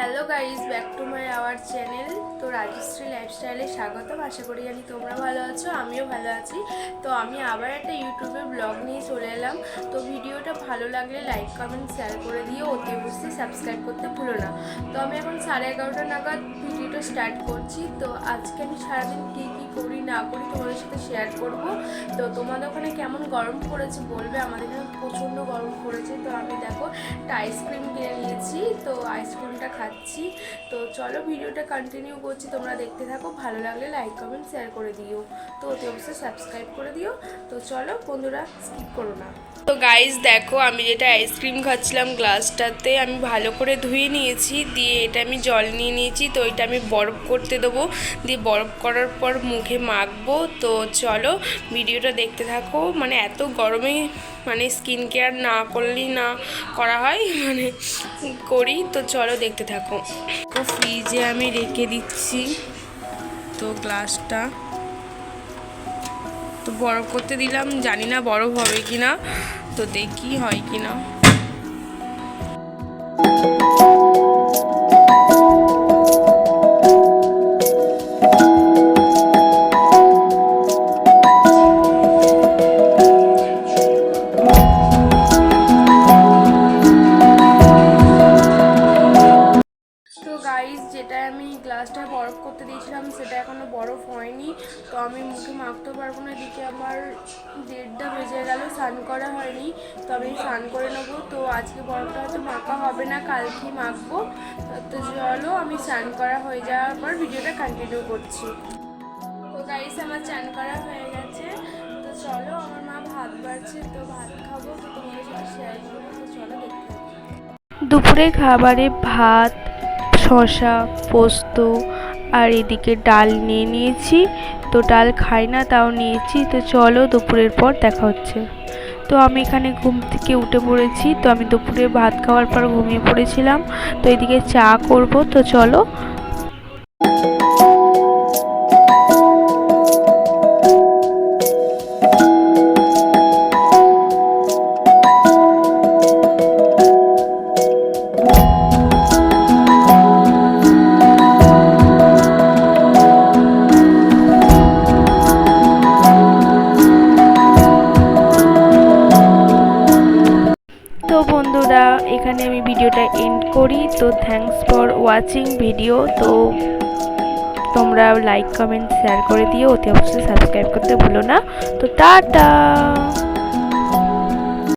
Hello guys back to my our channel তো রাজশ্রী লাইফস্টাইলে স্বাগতম। আশা করি জানি তোমরা ভালো আছো, আমিও ভালো আছি। তো আমি আবার একটা ইউটিউবে ব্লগ নিয়ে চলে এলাম। তো ভিডিওটা ভালো লাগলে লাইক কমেন্ট শেয়ার করে দিয়ে অতি অবশ্যই সাবস্ক্রাইব করতে ভুলো না। তো আমি এখন সাড়ে এগারোটা নাগাদ ভিডিওটা স্টার্ট করছি। তো আজকে আমি সারাদিন কী কী করি, না করি তোমাদের সাথে শেয়ার করব। তো তোমাদের ওখানে কেমন গরম পড়েছে বলবে? আমাদের এখানে প্রচণ্ড গরম পড়েছে। তো আমি দেখো একটা আইসক্রিম কিনে নিয়েছি, তো আইসক্রিমটা খাচ্ছি। তো চলো ভিডিওটা কন্টিনিউ করছি, তোমরা দেখতে থাকো, ভালো লাগলে লাইক কমেন্ট শেয়ার করে দিও। তো অতি অবশ্যই সাবস্ক্রাইব করে দিও। তো চলো বন্ধুরা স্কিপ করো না। তো গাইজ দেখো, আমি যেটা আইসক্রিম খাচ্ছিলাম গ্লাসটাতে আমি ভালো করে ধুয়ে নিয়েছি, দিয়ে এটা আমি জল নিয়ে নিয়েছি, তো এটা আমি বরফ করতে দেবো। দিয়ে বরফ করার পর মুখে মাখবো। তো চলো ভিডিওটা দেখতে থাকো। মানে এত গরমে মানে স্কিন কেয়ার না করলেই না করা হয়। মানে করি। তো চলো দেখতে থাকো। ফ্রিজে আমি রেখে দিচ্ছি তো গ্লাসটা তো বড় করতে দিলাম, জানি না বরফ হবে কিনা। তো দেখি হয় কি না করতে দিয়েছিলাম, সেটা এখনও বরফ হয়নি। তো আমি মুখে মাখতে পারব না, এদিকে আমার দেড়টা বেজে গেল, স্নান করা হয়নি। তো আমি স্নান করে নেব। তো আজকে বরফটা হয়তো মাখা হবে না কালকে মাখবো। তো চলো, আমি স্নান করা হয়ে যাওয়ার পর ভিডিওটা কন্টিনিউ করছি। তো গাইস আমার চান করা হয়ে গেছে। তো চলো, আমার মা ভাত বাড়ছে, তো ভাত খাব, তো তোমাদের চলো, দেখতে দুপুরে খাবারে ভাত শশা পোস্ত আর এদিকে ডাল নিয়ে নিয়েছি। তো ডাল খাই না, তাও নিয়েছি। তো চলো দুপুরের পর দেখা হচ্ছে। তো আমি এখানে ঘুম থেকে উঠে পড়েছি। তো আমি দুপুরে ভাত খাওয়ার পর ঘুমিয়ে পড়েছিলাম। তো এদিকে চা করব। তো চলো তো বন্ধুরা, এখানে আমি ভিডিওটা এন্ড করি। তো থ্যাঙ্কস ফর ওয়াচিং ভিডিও তো তোমরা লাইক কমেন্ট শেয়ার করে দিও। অতি অবশ্যই সাবস্ক্রাইব করতে ভুলো না। তো টাটা!